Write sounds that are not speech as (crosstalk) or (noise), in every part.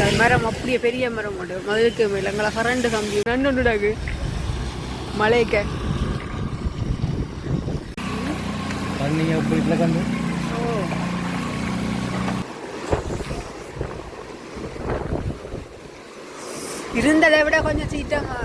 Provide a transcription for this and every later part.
இல்லை மரம் அப்படியே பெரிய மரம் உண்டு. மதுரைக்கு மேல எங்களை கரண்ட் கம்பி நண்டுடாக்கு மலைக்க. இப்படி இல்லை கண்டு இருந்ததை விட கொஞ்சம் சீட்டமா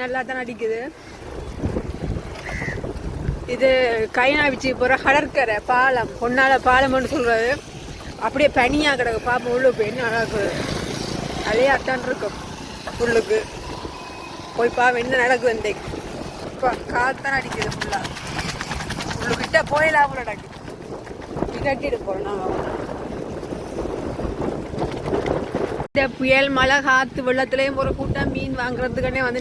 நல்லா தான் அடிக்குது. இது கைனாவிச்சு போகிற கடற்கரை பாலம் பொன்னால பாலம்னு சொல்கிறது அப்படியே பனியாக கிடக்கு. பாப்போம் உள்ளே போய் நல்லா இருக்குது. அதே அத்தான் இருக்கும் உள்ளுக்கு. போய் பாவம் என்ன நடக்குது இன்றைக்கு இப்போ காத்தான் அடிக்குது ஃபுல்லாக உள்ளுக்கிட்ட போயிடலாம் அவ்வளோ நடக்குது கட்டிட்டு போகிறோம் நாங்கள் இந்த புயல் மழை காத்து வெள்ளத்துலேயும் ஒரு கூட்டம் மீன் வாங்குறதுக்கானே வந்து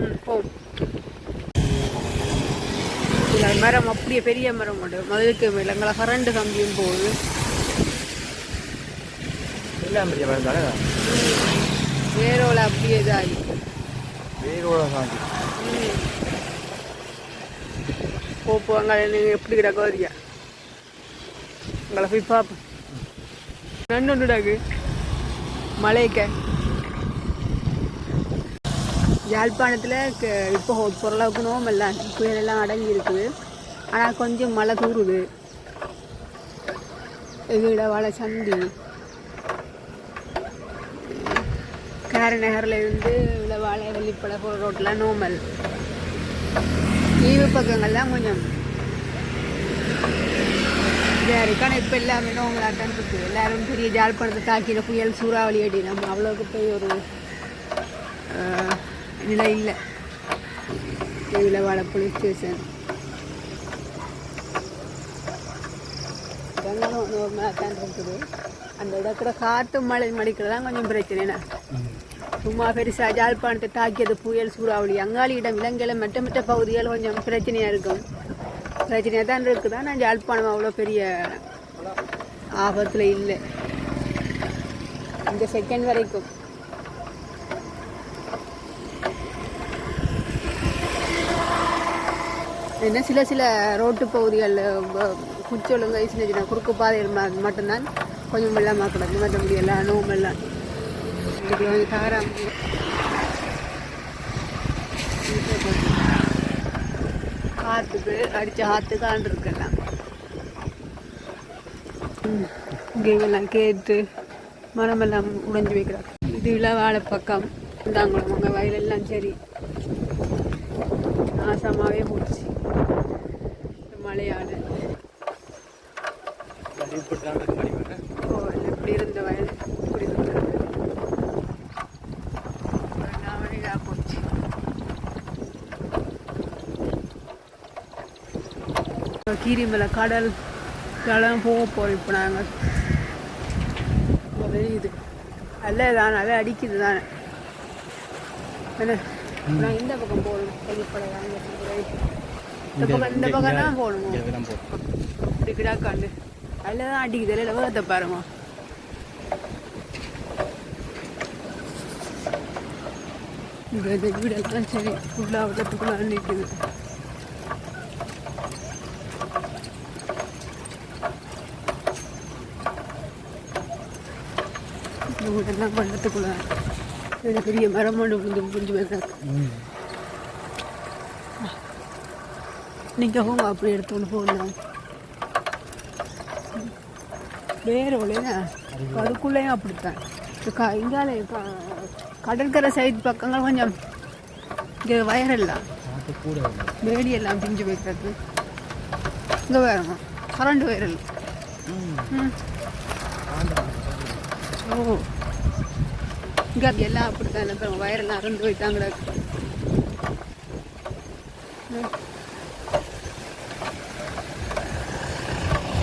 ம், போம் மரம் அப்படியே பெரிய மரம் உண்டு. மதுரைக்கு மேல எங்களை கரண்ட் கம்பியும் போகுது. வேரோல அப்படியே இதாகி. வேரோட சாந்தி ம். போ போ அங்கே நீங்கள் எப்படி கிடக்க வரியா உங்களை போய் பார்ப்போம். நண்டுடாக்கு மலைக்க யாழ்ப்பாணத்தில் இப்போ பொருளாவுக்கு நோமெல்லாம் புயலெல்லாம் அடங்கி இருக்குது ஆனால் கொஞ்சம் மழை தூருது எங்கட வாழை சந்தி காரநகரில் இருந்து இளவாழை வெள்ளிப்பழ போகிற ரோட்டில் நோமல் ஈவு பக்கங்கள்லாம் கொஞ்சம் இதாக இருக்கு ஆனால் இப்போ எல்லாமே நோங்களாட்டம் இருக்குது எல்லாரும் பெரிய ஜாழ்ப்பாணத்தை தாக்கியில் புயல் சூறாவளி அடி நம்ம அவ்வளோக்கு போய் ஒரு நிலை இல்லை. இளவாழை போலீஸ் ஸ்டேஷன் தான் இருக்குது. அந்த இடத்துல காற்று மழை மடிக்கிறதான் கொஞ்சம் பிரச்சனை. சும்மா பெருசா ஜாழ்ப்பாணத்தை தாக்கியது புயல் சூறாவளி. அங்காளியிடம் இலங்கையில் மற்ற மற்ற பகுதிகள் கொஞ்சம் பிரச்சனையா இருக்கும். பிரச்சனையாக தான் இருக்குது? ஆனால் ஜாழ்ப்பாணம் அவ்வளோ பெரிய ஆபத்தில் இல்லை. இந்த செகண்ட் வரைக்கும். என்ன சில சில ரோட்டு பகுதிகளில் குச்சொழுங்க சின்ன சின்ன குறுக்கு பாதைகள் மட்டும்தான் கொஞ்சம் வெள்ளமாக கிடக்கு. மற்றபடி எல்லாம் நோமெல்லாம் இதுக்கு கொஞ்சம் தகராம் ஆற்றுக்கு அடித்த காற்றுக்கு இருக்கலாம் இங்கே கேட்டு மரமெல்லாம் உடைஞ்சு வைக்கிறாங்க. இது வாழை பக்கம். இருந்தாங்களோ அவங்க வயலெல்லாம் சரி. நாசமாகவே போச்சு. மழையால் இப்படி தான் இருக்கு மணி வேறு ஓ, இப்படி இருந்த வயல் இப்படி இருந்தது நான் இதாக போச்சு கீரிமலை கடல் இதெல்லாம் போக போகிறோம் இப்போ நாங்கள் தெரியுது அல்ல தானே அலை அடிக்குது தானே என்ன நான் இந்த பக்கம் போகணும். வெளிப்படை அங்கே இந்த பக்கம் இந்த பக்கம் தான் போகணும். இப்படி கிடாக்காண்டு. அதில் தான் அடிக்குது. இல்லை வேகத்தை பாருமா இந்த வீடெல்லாம் சரி. ஃபுல்லாக விடத்துக்குள்ள நிற்குது இந்த வீடெல்லாம் பண்ணத்துக்குள்ள பெரிய பெரிய மரம் ஒன்று புரிஞ்சு புரிஞ்சு போயிருக்காங்க நீங்கள் போங்க அப்படி எடுத்துக்கொண்டு போகலாம். வேறு ஒளியா அதுக்குள்ளேயும் அப்படித்தான். க இங்காலே கடற்கரை சைடு பக்கங்கள் கொஞ்சம் இங்கே வயரெல்லாம் வேடியெல்லாம் பிஞ்சு வைக்கிறது இங்கே வேறுமா கரண்ட் வயரல் ம். ஓ. இங்கே எல்லாம் அப்படித்தான். இல்லை வயரெல்லாம் அறந்து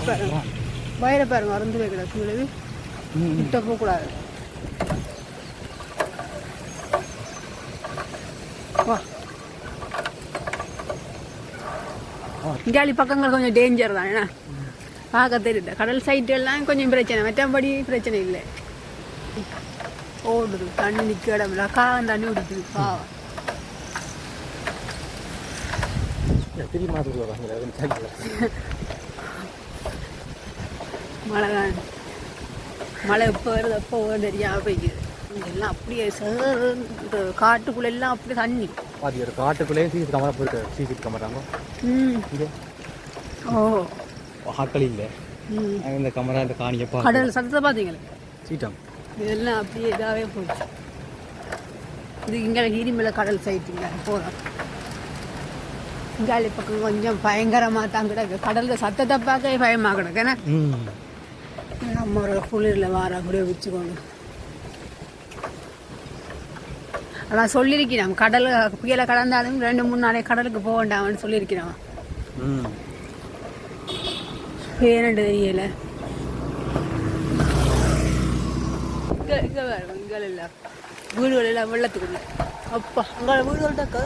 பாருங்க வயிற பாருங்க அறந்து வைக்கிற கீழே கிட்ட போகக்கூடாது. வா. இங்காலி பக்கங்கள் கொஞ்சம் டேஞ்சர் தான் என்ன? பார்க்க தெரியல. கடல் சைட்டு எல்லாம் கொஞ்சம் பிரச்சனை. மற்றபடி பிரச்சனை இல்லை. ஓடுது தண்ணி நிற்க இடம் இல்லை காகம் தண்ணி குடிக்குது பாவம் மழை மழை எப்போ வருது எப்போ வருது தெரியாம போய்க்குது. இங்கெல்லாம் அப்படியே இந்த காட்டுக்குள்ள எல்லாம் அப்படியே தண்ணி. பாதி ஒரு காட்டுக்குள்ளேயே சிசி கேமரா போயிருக்கு. சிசி கேமராங்க ஓ. ஆட்கள் இல்லை. இந்த கேமரா இந்த காணியை கடல் சத்தத்தை பார்த்தீங்களே? சீட்டாம். இதெல்லாம் அப்படியே இதாகவே போச்சு. இது இங்கே கீரிமலை கடல் சைட்டுங்க போகிறோம் இங்காலி பக்கம் கொஞ்சம் பயங்கரமாக தான் கிடக்கு. கடலில் சத்தத்தை பார்க்க பயமாக கிடக்கு. ஏன்னா ம். நம்ம ஒரு குளிரில் வார கூட வச்சுக்கோங்க அதான் சொல்லியிருக்கிறோம் கடல் புயலை கடந்தாலும் ரெண்டு மூணு நாளே கடலுக்கு போக வேண்டாம்னு சொல்லியிருக்கிறோம் ம். பேரண்டு தெரியல. இங்கே இங்கே வேறு இங்கே இல்லை. வீடுகள் எல்லாம் வெள்ளத்துக்குள்ள அப்பா அங்கே வீடுகள் டக்கு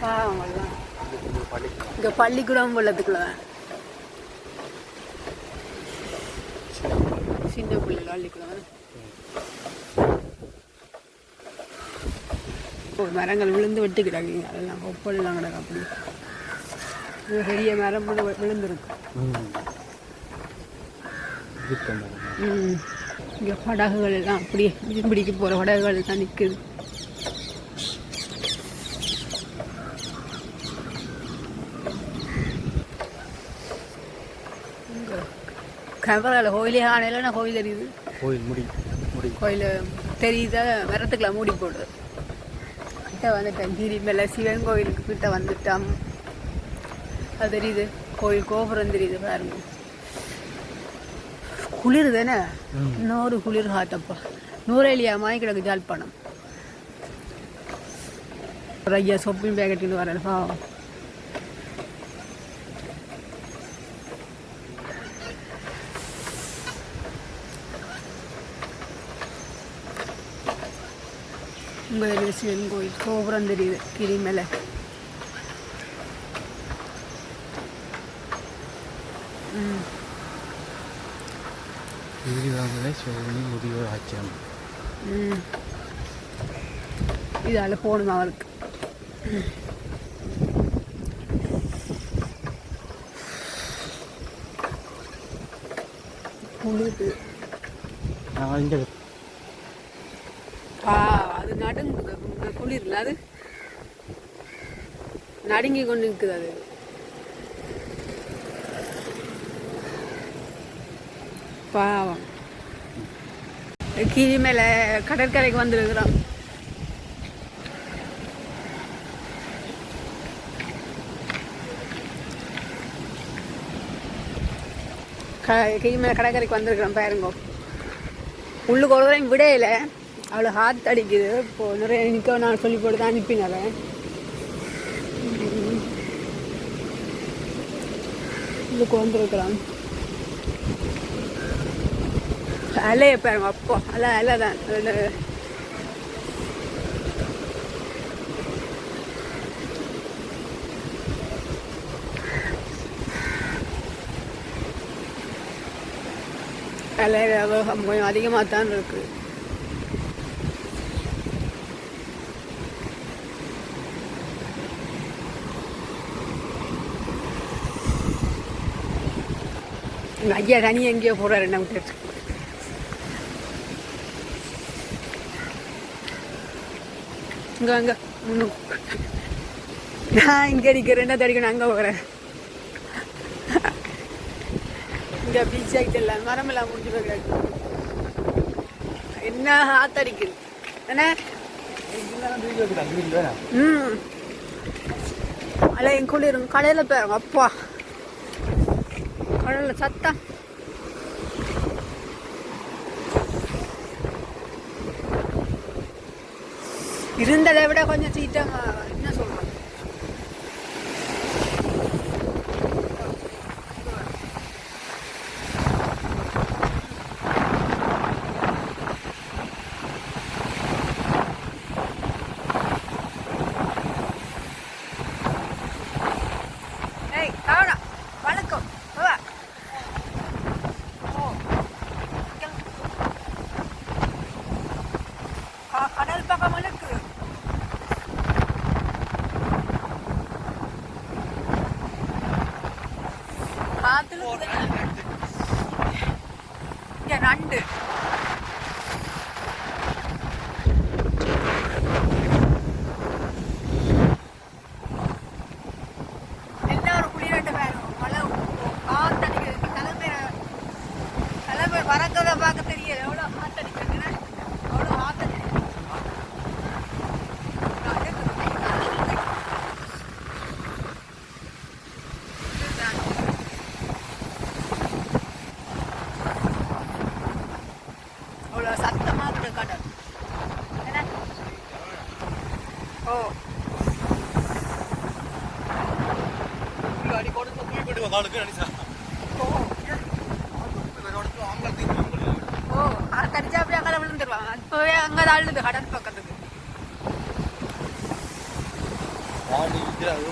பாவம் இங்கே பள்ளிக்கூடம் வெள்ளத்துக்குள்ள சின்ன பிள்ளை பள்ளிக்கூடம் மரங்கள் விழுந்து வெட்டி கிடக்குங்க அதெல்லாம் ஒப்பல்லாம் கிடக்கு அப்படி. பெரிய மரம் விழுந்துருக்கு. இங்கே படகுகள் எல்லாம் அப்படியே மீன் பிடிக்க போகிற படகுகள் தான் நிற்குது கேமராவில் கோயிலே ஆனையில் நான் கோயில் தெரியுது. கோயில் முடி முடி. கோயில் தெரியுத? மரத்துக்குலாம் மூடி போடுது கிட்ட வந்துட்டேன். கிரி மேலே சிவன் கோயிலுக்கு கிட்ட வந்துட்டோம் அது தெரியுது. கோயில் கோபுரம் தெரியுது பாருங்க. குளிர் தானே. இன்னொரு குளிர் காத்தப்பா நூறேலியா மாதிரி கிடக்கு ஜாழ்ப்பாணம். ஒரு ஐயா சொப்பின் பேக்கெட்டுன்னு வரேன். பாவம் சிவன் கோயில். கோபுரம் தெரியுது. கிரி மேலே ம் சோழனி முதியோர் ஆச்சியம் ம் இதால் போகணும் அவருக்கு அது நடுங்குது குளிர்ல அது நடுங்கி கொண்டு நிற்குது அது பாவம் கீழி மேலே கடற்கரைக்கு வந்துருக்குறோம். க கீழ் மேலே கடற்கரைக்கு வந்திருக்கிறோம் பாருங்க. உள்ளுக்கு ஒரு தடவை விடையில. அவ்வளோ ஹார்ட் அடிக்குது. இப்போ நிறைய நிற்க நான் சொல்லி போட்டு தான் அனுப்பினவன் உள்ளுக்கு வந்திருக்கிறான் அலைய பாருங்க அப்போ. அல அலை தான். அலை வேகம் கொஞ்சம் அதிகமாக தான் இருக்குது ஐயா தனி எங்கேயோ போகிறாரு என்ன விட்டுட்டு. இங்கே அங்கே நான் இங்கே அடிக்கிறேன் என்ன அடிக்கணும் அங்கே போகிறேன். இங்கே பீச் ஆகிட்டு இல்லை மரமெல்லாம் முடிஞ்சு போய் என்ன ஆத்தடிக்குது என்ன? ம். அல்ல என் குளிரும் கடையில் போயிருங்க அப்பா. கடலில் சத்தம். இருந்ததை விட கொஞ்சம் சீட்டமா என்ன சொல்றது? ஏய் காணா வணக்கம் வா ஓ இங்க க- கடல் பக்கம் இருக்கு காத்துல இங்க நண்டு எல்லாரும் குளிரட்ட வேணும் மழை காத்தடிக்கிறது தலைமை தலைமை பறக்கிறத பார்க்க தெரியல எவ்வளோ காத்தடிக்கிறதுன்னு அவ்வளோ காத்தடிக்கிறது அவ்வளோ சத்தமாக இருக்கு கடல் என்ன ஓ அடி கொடுத்து போய் போயிட்டு காலுக்கு அடிச்சா ஓ ஓ கடிச்சா அப்படியே அங்கே அங்க அப்போவே அழுது கடல் பக்கத்துக்கு ஆடி இது அது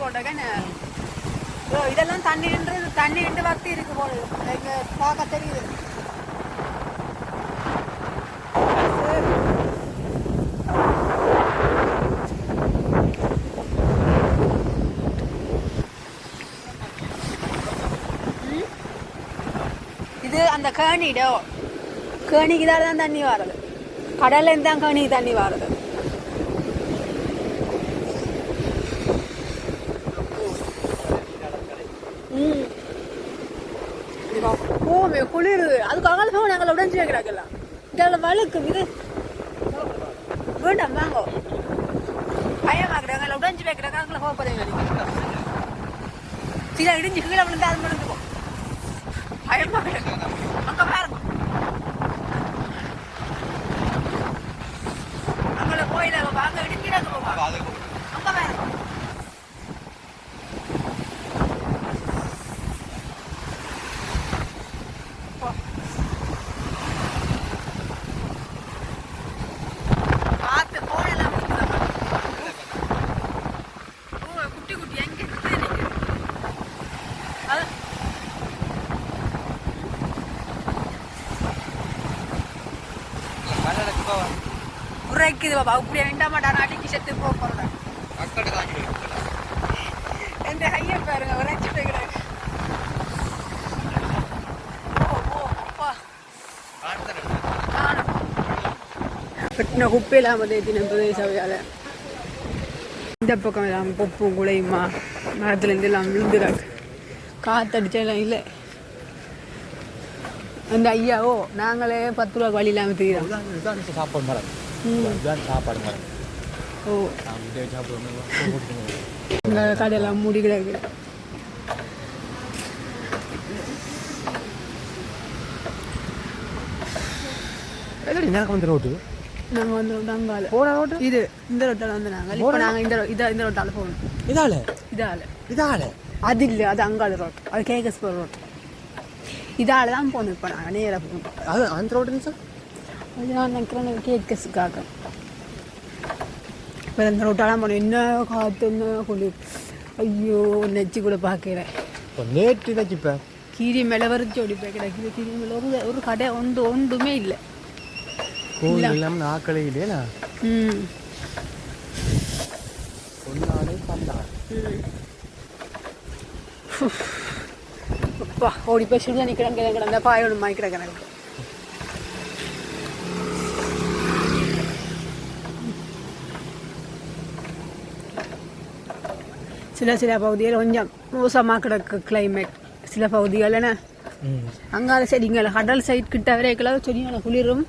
போட்டேன் ஓ இதெல்லாம் தண்ணி தண்ணி வத்தி இருக்கு போல எங்க பார்க்க தெரியுது. இது அந்த கேணிடோ. கேணிக்கு தான் தண்ணி வர்றது கடல்ல தான் கேணிக்கு தண்ணி வர்றது ம். போமே குளிருது அதுக்காக போக நாங்கள் உடஞ்சி வைக்கிறாங்கல்ல இதில் வழுக்கு இது. வேண்டாம் வாங்க. பயமாக்குறாங்க உடஞ்சி வைக்கிறாங்க அங்கே போக போறீங்க சில இடிஞ்சு கீழே விழுந்து அது பயமாக்குறாங்க அங்கே பாருங்க அங்கே கோயில வாங்க இடிஞ்சிடாங்க போவாங்க அங்கே பாருங்க பார்த்து போனெல்லாம் விழுந்துடாம. ஓ, குட்டி குட்டி எங்க இருக்குது எனக்கு? அது- உரைக்குது பாப்பா. இப்படி வேண்டாம் மாட்டா. அடிக்கு செத்து போக போறேன் எந்த ஐயன் கட்டின குப்பையெல்லாம் இந்த பக்கம் எல்லாம் பொப்பும் குலையுமா? மரத்துலேருந்து எல்லாம் விழுந்துறாங்க காத்தடிச்செல்லாம் இல்லை. அந்த ஐயாவோ நாங்களே பத்து ரூபா வழி இல்லாமல் இதுதான் சாப்பாடு மரம். இதுதான் சாப்பாடு மரம். ஓ. இந்த கடையெல்லாம் மூடி கிடக்கு எனக்கு வந்து ரோட்டு? நாங்கள் வந்து அங்கால போன ரோட்டு? இது இந்த ரோட்டால் வந்து நாங்கள் இப்போ நாங்கள் இந்த இதை இந்த ரோட்டால் போகணும். இதால இதால் இதால அது இல்லை அது அங்காள ரோட் அது கேகஸ் போகிற ரோட் இதால் தான் போகணும் இப்போ நாங்கள் நேராக போகணும் அது அந்த ரோட்டு சார் அது நான் நினைக்கிறேன் கேட்கஸுக்காக இப்போ இந்த ரோட்டாலாம் போனோம். என்ன காற்று என்ன குளிர் ஐயோ நெச்சு கூட பார்க்கிறேன் இப்போ நேற்று தான் இப்போ கீரி மேலே வரைச்சி ஓடி போய் கிடக்குது கீரி மேலே ஒரு ஒரு கடை ஒன்று ஒன்றுமே இல்லை. கோவில் இல்லாமல் நாக்களே இல்லையா ம். பந்தாடு ம். அப்பா ஓடி போய் சுடுதா நிற்கிறாங்க கிடந்த பாயோடு மாய்க்கிற கிடக்கு சில சில பகுதிகள் கொஞ்சம் மோசமாக கிடக்கு கிளைமேட் சில பகுதிகள் என்ன அங்கால செடிங்களை கடல் சைட் கிட்ட வரைக்கும் செடிங்களை குளிரும்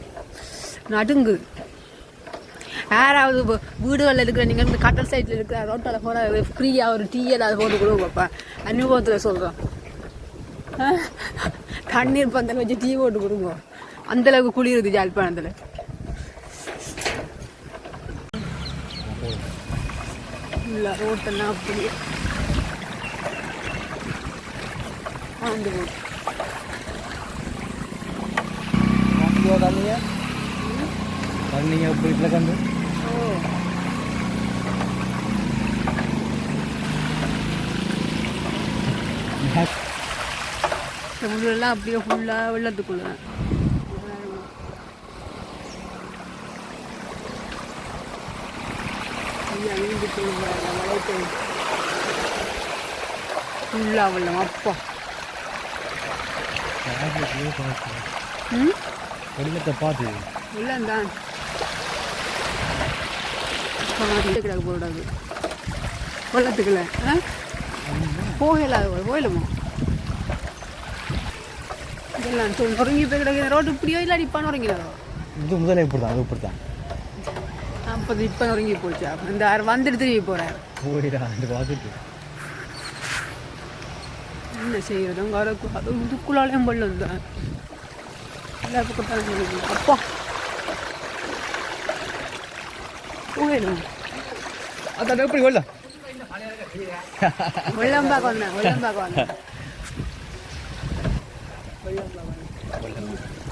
நடுங்கு யாராவது வீடுகளில் இருக்கிற நீங்கள் இந்த கடல் சைடில் இருக்கிற ரோட்டில் போகிற ஃப்ரீயாக ஒரு டீ ஏதாவது போட்டு கொடுங்க பாப்பா அனுபவத்தில் சொல்கிறோம் (laughs) தண்ணீர் பந்தல் வச்சு டீ போட்டு கொடுங்க. அந்த அளவுக்கு குளிருது ஜாழ்ப்பாணத்தில். இல்லை ரோட்டெல்லாம் அப்படியே. ஆண்டு காட்டுவா தண்ணிய இதில் கண்டு? ஓ. இந்த அப்படியே ஃபுல்லாக வெள்ளத்துக்குள்ள ஃபுல்லாக வெள்ளம் அப்பா. ம்? வெள்ளத்தை பார்த்து வெள்ளம் தான் கிடக்க. போடாது வெள்ளத்துக்குள்ள ஆ? போகல சொல் நொறுங்கி போய் கிடக்குது ரோடு இப்படியோ இல்லாடி இப்போ நொறுங்கிறதோ இது முதல்ல இப்படி தான் அது இப்படி தான் அப்போ இப்போ போச்சு இந்த ஆறு வந்துட்டு திரும்பி போகிறேன் போயிடா அந்த பார்த்துட்டு என்ன செய்யறது அங்கே வரக்கு அது இதுக்குள்ளாலையும் வெள்ளம் தான் எல்லா பக்கத்தாலும் இருக்குது. அப்பா போயிடும் அதான் எப்படி வெள்ளம் வெள்ளம் பார்க்க வந்தேன் வெள்ளம் பார்க்க வந்தேன் வெள்ளம் பார்க்க வந்தேன்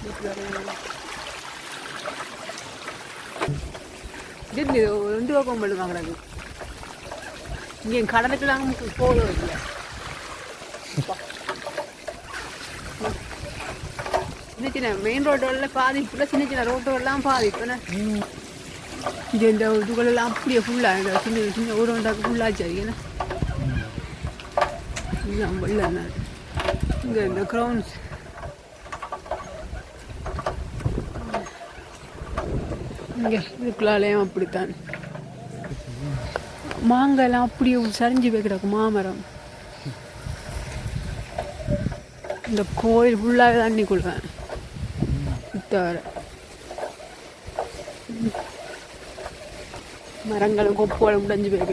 இது ரெண்டு பக்கம் வெள்ளம் கிடக்கு இங்கே கடலுக்குலாம் போக இல்லை சின்ன சின்ன மெயின் ரோடுகளில் பாதிப்புல சின்ன சின்ன ரோட்டுகள்லாம் பாதிப்பு என்ன? இது இந்த இதுகளெல்லாம் அப்படியே ஃபுல்லாக இந்த சின்ன சின்ன ஊர் வந்தாக்க ஃபுல்லாச்சு அது என்ன? இதுதான் வெள்ளம் இங்கே இந்த க்ரௌண்ட்ஸ் இங்கே இதுக்குள்ளாலேயும் அப்படித்தான். மாங்காய்லாம் அப்படியே சரிஞ்சு போய் மாமரம். இந்த கோயில் ஃபுல்லாகவே தண்ணி கொள்வேன் தவிர மரங்களும் கொப்புகளும் உடைஞ்சு போய்